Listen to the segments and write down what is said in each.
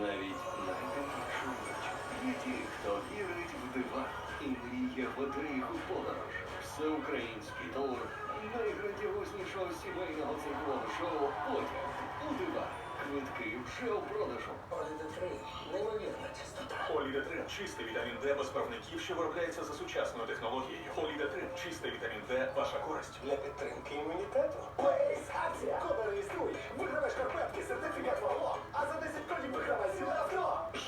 навіть ніч. Є ті, хто вірить в дива і мріє веде їх у подорож. Всеукраїнський тур найграндіознішого сімейного циркового шоу Потяг у дива. Квитки вже у продажу. Оліде 3 неймовірна чистота. Оліда 3 чистий вітамін Д без правників, що виробляється за сучасною технологією. Оліда 3 чистий вітамін Д, ваша користь. Для підтримки імунітету. Лейс, акція! Коли реєструєш, виграваєш карпетки, сертифікат ВАГО, а за 10 кодів виграваєш.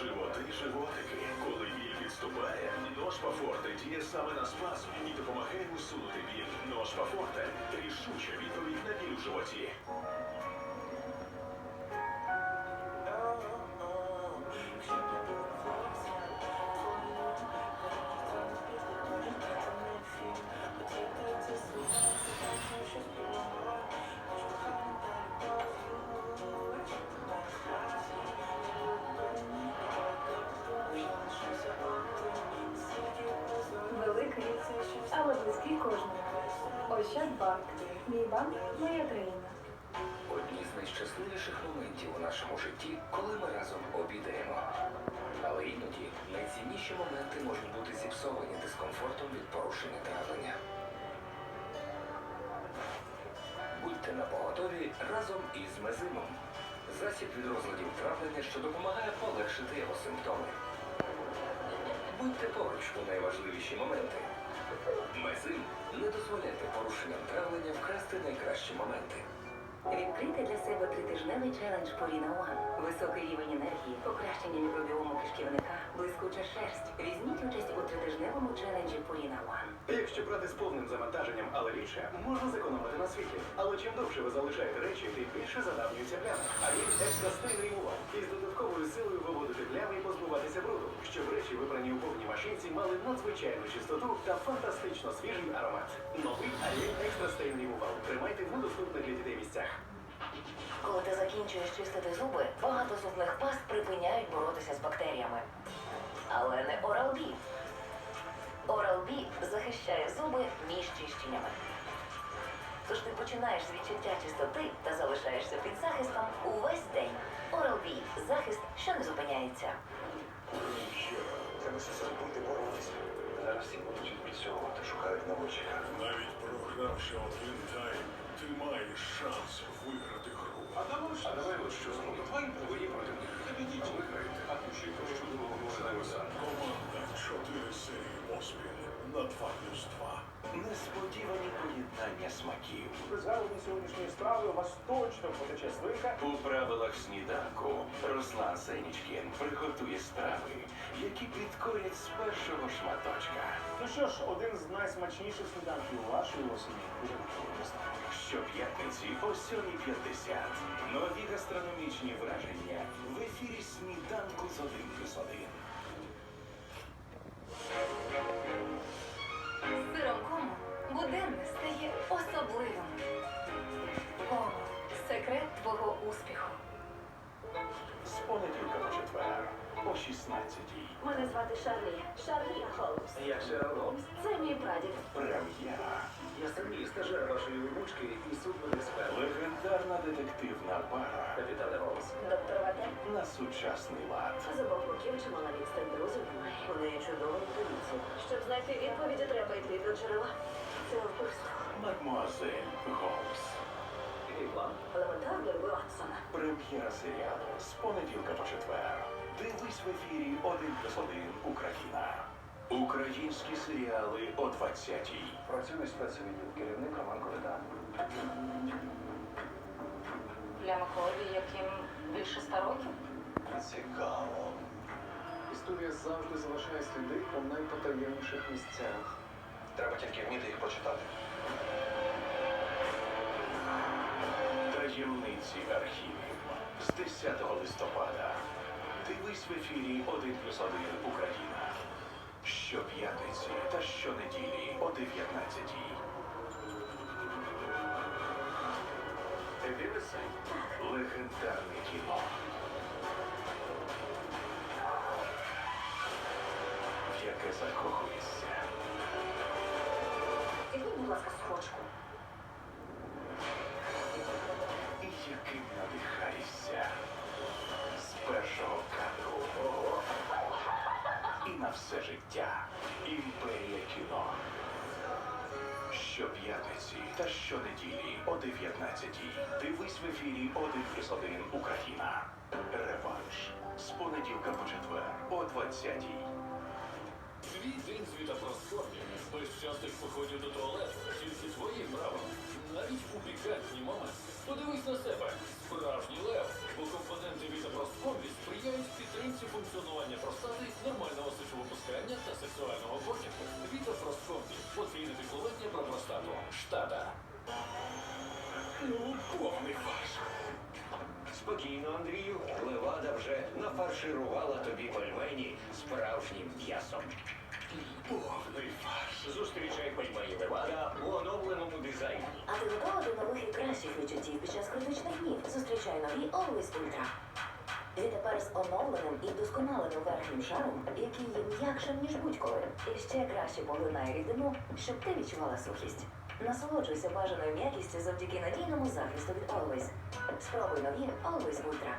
Животи, животики. Коли біль відступає, ножпа форте діє саме на спазм і допомагає усунути біль. Ножпа форте рішуча відповідь на біль у животі. Близький кожному. Ощадбанк. Мій банк, моя країна. Одні з найщасливіших моментів у нашому житті, коли ми разом обідаємо. Але іноді найцінніші моменти можуть бути зіпсовані дискомфортом від порушення травлення. Будьте на поготові разом із мезимом. Засіб від розладів травлення, що допомагає полегшити його симптоми. Будьте поруч у найважливіші моменти. Мезим не дозволяйте порушенням травлення вкрасти найкращі моменти. Відкрийте для себе тритижневий челендж Purina One. Високий рівень енергії, покращення мікробіому кишківника, блискуча шерсть. Візьміть участь у тритижневому челенджі Purina One. Якщо брати з повним завантаженням, але рідше, можна зекономити на світлі. Але чим довше ви залишаєте речі, тим більше задавнюються плями. А є екстра стиль ремувал. Із додатковою силою виводити плями і позбуватися бруду, щоб речі, вибрані у повній машинці, мали надзвичайну чистоту та фантастично свіжий аромат. Новий Ariel Extra Stain Removal. Тримайте в недоступних для дітей місцях. Коли ти закінчуєш чистити зуби, багато зубних паст припиняють боротися з бактеріями. Але не Oral-B. Oral-B захищає зуби між чищеннями. Тож ти починаєш з відчуття чистоти та залишаєшся під захистом увесь день. Oral-B – захист, що не зупиняється. Треба щось робити, боротися. Зараз всі будуть відпрацьовувати, шукають наводчика. Навіть програвши один тайм, ти маєш шанс виграти А давай що зробимо. Два твої проти них. Підіть, виграєте. А то ще й про що другого сам. Команда чотири серії поспіль на 2 плюс 2. Несподівані поєднання смаків. При згадуванні сьогоднішньої страви у вас точно потече слинка. У правилах сніданку Руслан Сенічкін приготує страви, які підкорять з першого шматочка. Ну що ж, один з найсмачніших сніданків вашої осені Щоп'ятниці о 7.50. Нові гастрономічні враження в ефірі сніданку з 1 плюс 1. З сиром кому буденне стає особливим. О, секрет твого успіху. З понеділка по четвер о 16 Мене звати Шарлі. Шарлі Холмс. Я Шерлок Холмс. Це мій прадід. Прем'єра. Я самі стажер вашої внучки і судмедексперт. Легендарна детективна пара Капітане Холмс. Доктор Ватер. на сучасний лад. З обох боків чимала відстань друзів немає. У неї чудова інтуїція. Щоб знайти відповіді, треба йти до джерела. Це вбивство. Мадмуазель Голмс. Елементарно Ватсона. Прем'єра серіалу з понеділка по четвер. Дивись в ефірі 1 плюс 1 Україна. Українські серіали о 20-й. Працює спецвідділ, керівник Роман Коридан. Для Миколі, яким більше ста років. Цікаво. Історія завжди залишає сліди у найпотаємніших місцях. Треба тільки вміти їх прочитати. Таємниці архівів з 10 листопада. Дивись в ефірі 1 плюс 1 Україна. Щоп'ятниці та щонеділі о 19-й. Ти? Легендарне кіно. В яке закохуєшся. Візьміть, будь ласка, схочку. І яким надихаєшся все життя. Імперія кіно. Щоп'ятниці та щонеділі о 19-й. Дивись в ефірі 1 плюс 1 Україна. Реванш. З понеділка по четвер о 20-й. Твій день світопросторні, без частих походів до туалету, навіть у пікантні моменти. Подивись на себе, справжній лев, бо компоненти вітапросткомбі сприяють підтримці функціонування простати, нормального сечовипускання та сексуального почерку. Вітапросткомбі – потрійне піклування про простату. Штата. Ну, повний фарш. Спокійно, Андрію. Левада вже нафарширувала тобі пельмені справжнім м'ясом. Повний фарш. Зустрічай пельмені Левада у оновленому дизайні. А ти готова до нових і кращих відчуттів під час критичних днів? Зустрічай нові Always Ultra. Відтепер з оновленим і вдосконаленим верхнім шаром, який є м'якшим, ніж будь-коли. І ще краще поглинає рідину, щоб ти відчувала сухість. Насолоджуйся бажаною м'якістю завдяки надійному захисту від Always. Спробуй нові Always Ultra.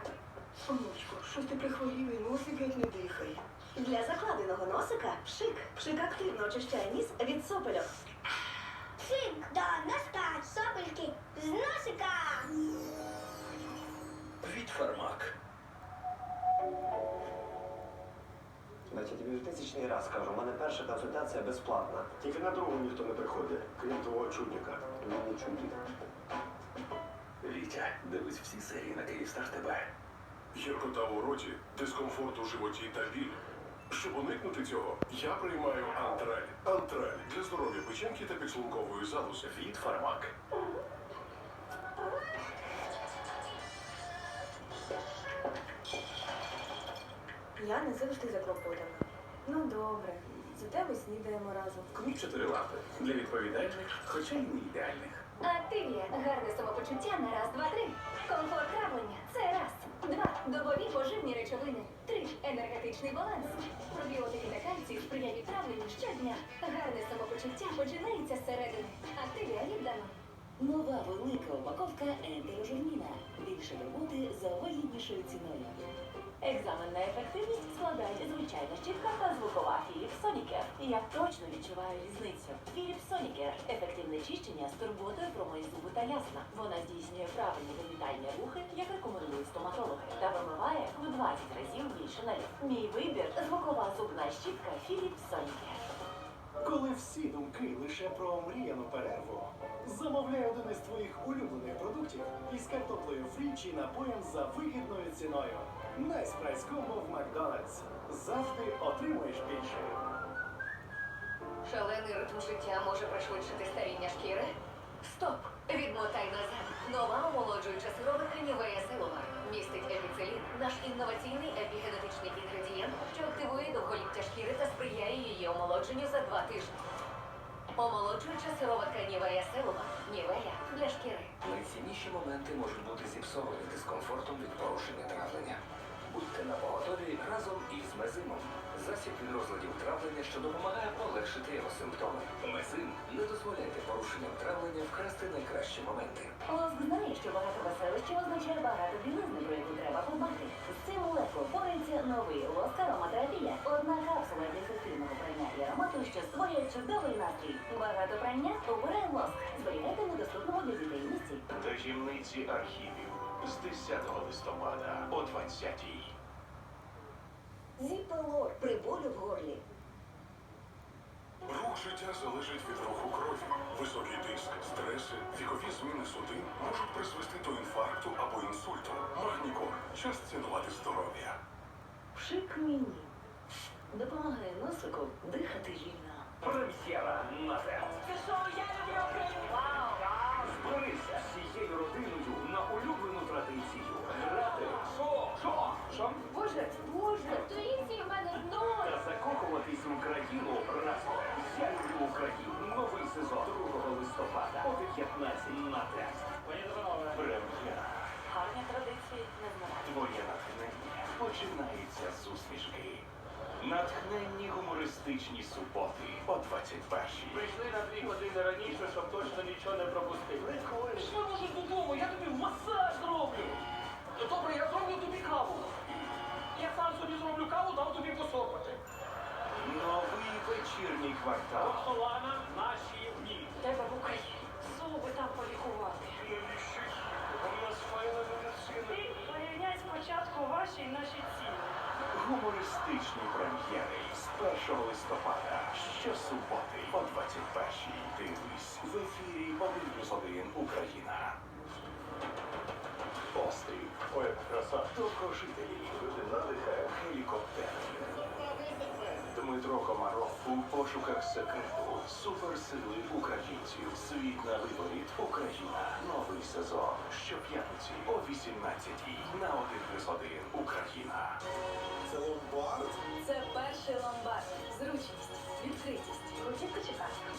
Онучко, щось ти прихворів і носик геть не дихає. Для закладеного носика пшик. Пшик активно очищає ніс від сопельок. Син, да, настать сопельки з носика. Від фармак. Значить, тобі вже тисячний раз кажу, у мене перша консультація безплатна. Тільки на другу ніхто не приходить, крім твого чудника. Він не чудник. Вітя, дивись всі серії на Київстар ТБ. Гіркота у роті, дискомфорт у животі та біль. Щоб уникнути цього, я приймаю антраль. Антраль для здоров'я печінки та підшлункової залози. Від Фармак. Я не завжди заклопотана. Ну добре, зате ми снідаємо разом. Клуб чотири лапи. Для відповідальних, хоча й не ідеальних. Активія. Гарне самопочуття на раз, два, три. Комфорт травлення. Два. Добові поживні речовини. Три. Енергетичний баланс. Пробіотики та кальцій сприяють травленню щодня. Гарне самопочуття починається зсередини. Активія віддано. Нова велика упаковка ентерожурніна. Більше роботи за вигіднішою ціною. Екзамен на ефективність складають звичайна щітка та звукова Philips Sonicare. Я точно відчуваю різницю. Philips Sonicare – ефективне чищення з турботою про мої зуби та ясна. Вона здійснює правильні вимітальні рухи, як рекомендують стоматологи, та вимиває в 20 разів більше налів. Мій вибір – звукова зубна щітка Philips Sonicare. Коли всі думки лише про мріяну перерву, замовляй один із твоїх улюблених продуктів із картоплею фрі чи напоєм за вигідною ціною. Найспрайс комбо в Макдональдс. Завжди отримуєш більше. Шалений ритм життя може пришвидшити старіння шкіри? Стоп! Відмотай назад. Нова омолоджуюча сироватка Нівея Селова. Містить епіцелін, наш інноваційний епігенетичний інгредієнт, що активує довголіття шкіри та сприяє її омолодженню за два тижні. Омолоджуюча сироватка Нівея Селова. Нівея для шкіри. Найцінніші моменти можуть бути зіпсовані дискомфортом від порушення травлення. Будьте на поготові разом із мезимом. Засіб від розладів травлення, що допомагає полегшити його симптоми. Мезим не дозволяйте порушенням травлення вкрасти найкращі моменти. Лоск знає, що багато веселищів означає багато білизни, про яку треба подбати. З цим легко впорається новий лоск ароматерапія. Одна капсула для ефективного прання і аромату, що створює чудовий настрій. Багато прання обирай лоск. Зберігайте недоступному для дітей місці. Таємниці архівів з 10 листопада о 20-й. Зіпелор при болю в горлі. Рух життя залежить від руху крові. Високий тиск, стреси, вікові зміни судин можуть призвести до інфаркту або інсульту. Магнікор. Час цінувати здоров'я. Пшик мені. Допомагає носику дихати вільно. Прем'єра 19 на ТЕТ. Прем'єра. Гарні традиції не змагання. Твоє натхнення починається з усмішки. Натхненні гумористичні суботи о 21-й. Прийшли на дві години раніше, щоб точно нічого не пропустити. Пішли може додому, я тобі масаж зроблю. Добре, я зроблю тобі каву. Я сам собі зроблю каву, дам тобі посопати. Новий вечірній квартал. Роксолана наші дні. Треба в Україні. Зуби полікувати. У нас файна медицина. Ти порівняй спочатку ваші і наші ціни. Гумористичні прем'єри з 1 листопада. Щосуботи о 21-й. Дивись в ефірі 1 плюс 1 Україна. Острів. Ой, краса. Довгожителі. Надихає гелікоптер. Дмитро Комаров у пошуках секрету. Суперсили українців. Світ на виворіт. Україна. Новий сезон. Щоп'ятниці о 18-й. На 1 плюс 1 Україна. Це ломбард? Це перший ломбард. Зручність, відкритість, готівка чи картка.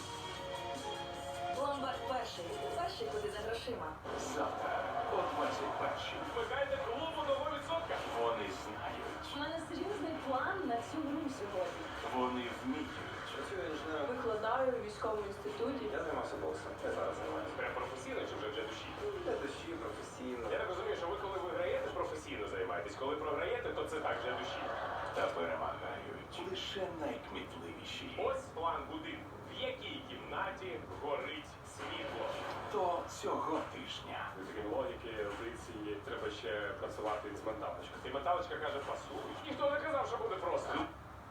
Ломбард перший. Перший куди за грошима. Завтра о 21-й. Вмикайте клубу нового відсотка. Вони знають. У мене серйозний план на цю гру сьогодні. Вони вміють. Працюю інженером. Викладаю у військовому інституті. Я займався боксом. Я зараз займаюся. Прям професійно чи вже для душі? Для душі, професійно. Я так розумію, що ви коли виграєте, професійно займаєтесь. Коли програєте, то це так для душі. Та перемагають лише найкмітливіші. Ось план будинку. В якій кімнаті горить світло? То цього тижня. Крім логіки, здається, їй треба ще працювати з менталочкою. І менталочка каже, пасуй. Ніхто не казав, що буде просто.